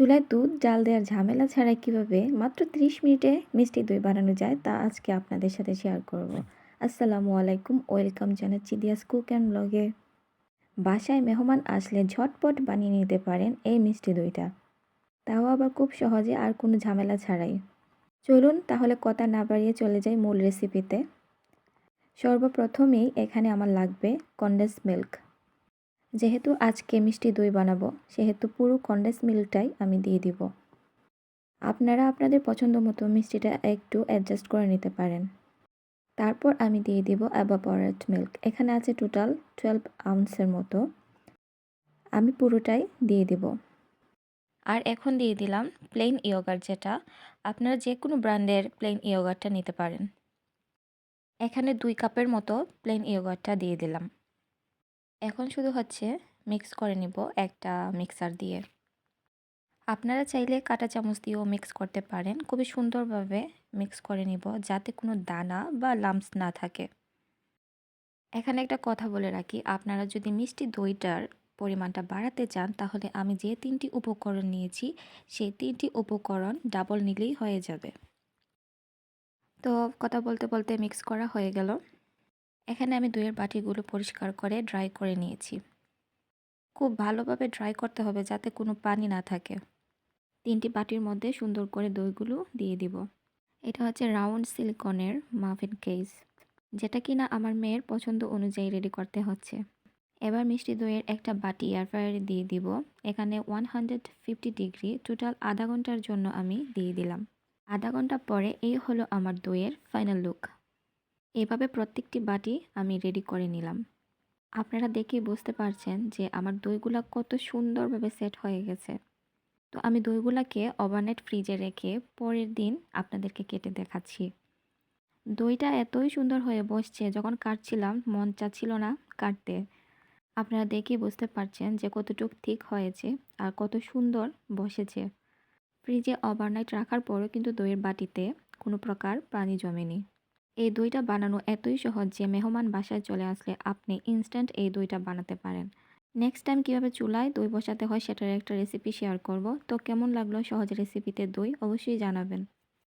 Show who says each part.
Speaker 1: চুলায় দুধ, জাল দেওয়ার ঝামেলা ছাড়াই কীভাবে মাত্র 30 মিনিটে মিষ্টি দই বানানো যায় তা আজকে আপনাদের সাথে শেয়ার করব। আসসালামু আলাইকুম, ওয়েলকাম জানাচ্ছি দিয়াস কুক অ্যান্ড ব্লগে। বাসায় মেহমান আসলে ঝটপট বানিয়ে নিতে পারেন এই মিষ্টি দইটা। তাও আবার খুব সহজে আর কোনো ঝামেলা ছাড়াই। চলুন তাহলে কথা না বাড়িয়ে চলে যাই মূল রেসিপিতে সর্বপ্রথমেই এখানে আমার লাগবে কন্ডেন্স মিল্ক যেহেতু আজকে মিষ্টি দই বানাবো, সেহেতু পুরো কন্ডেন্স মিল্কটাই আমি দিয়ে দিব। আপনারা আপনাদের পছন্দ মতো মিষ্টিটা একটু অ্যাডজাস্ট করে নিতে পারেন। তারপর আমি দিয়ে দিব অ্যাবাপরেট মিল্ক এখানে আছে টোটাল টুয়েলভ আউন্সের মতো। আমি পুরোটাই দিয়ে দিব। আর এখন দিয়ে দিলাম প্লেন ইয়োগার্ট যেটা। আপনারা যে কোনো ব্র্যান্ডের প্লেন ইয়োগার্টটা নিতে পারেন। এখানে দুই কাপের মতো প্লেন ইয়োগার্টটা দিয়ে দিলাম। এখন শুধু হচ্ছে মিক্স করে নিব একটা মিক্সার দিয়ে। আপনারা চাইলে কাঁটা চামচ দিয়েও মিক্স করতে পারেন। খুবই সুন্দরভাবে মিক্স করে নিব যাতে কোনো দানা বা লাম্পস না থাকে। এখানে একটা কথা বলে রাখি, আপনারা যদি মিষ্টি দইটার পরিমাণটা বাড়াতে চান, তাহলে আমি যে তিনটি উপকরণ নিয়েছি, সেই তিনটি উপকরণ ডাবল নিলেই হয়ে যাবে। তো কথা বলতে বলতে মিক্স করা হয়ে গেল। এখানে আমি দইয়ের বাটিগুলো পরিষ্কার করে ড্রাই করে নিয়েছি। খুব ভালোভাবে ড্রাই করতে হবে যাতে কোনো পানি না থাকে। তিনটি বাটির মধ্যে সুন্দর করে দইগুলো দিয়ে দিব। এটা হচ্ছে রাউন্ড সিলিকনের মাফিন কেস যেটা কিনা আমার মেয়ের পছন্দ অনুযায়ী রেডি করতে হচ্ছে। এবার মিষ্টি দইয়ের একটা বাটি এয়ার এয়ারফ্রায়ারে দিয়ে দিব। এখানে one hundred fifty degree total আধা ঘণ্টার জন্য আমি দিয়ে দিলাম। আধা ঘণ্টা পরে এই হলো আমার দইয়ের ফাইনাল লুক এভাবে প্রত্যেকটি বাটি আমি রেডি করে নিলাম। আপনারা দেখেই বুঝতে পারছেন যে আমার দইগুলা কত সুন্দরভাবে সেট হয়ে গেছে। তো আমি দইগুলাকে ওভারনাইট ফ্রিজে রেখে পরের দিন আপনাদেরকে কেটে দেখাচ্ছি। দইটা এতই সুন্দর হয়ে বসছে, যখন কাটছিলাম মন চাচ্ছিল না কাটতে। আপনারা দেখে বুঝতে পারছেন যে কতটুকু ঠিক হয়েছে আর কত সুন্দর বসেছে। ফ্রিজে ওভারনাইট রাখার পরও কিন্তু দইয়ের বাটিতে কোনো প্রকার পানি জমেনি। এই দইটা বানানো এতই সহজ যে মেহমান বাসায় চলে আসলে আপনি ইনস্ট্যান্ট এই দইটা বানাতে পারেন। নেক্সট টাইম কীভাবে চুলায় দই বসাতে হয় সেটার একটা রেসিপি শেয়ার করব। তো কেমন লাগল সহজ রেসিপিতে দই? অবশ্যই জানাবেন।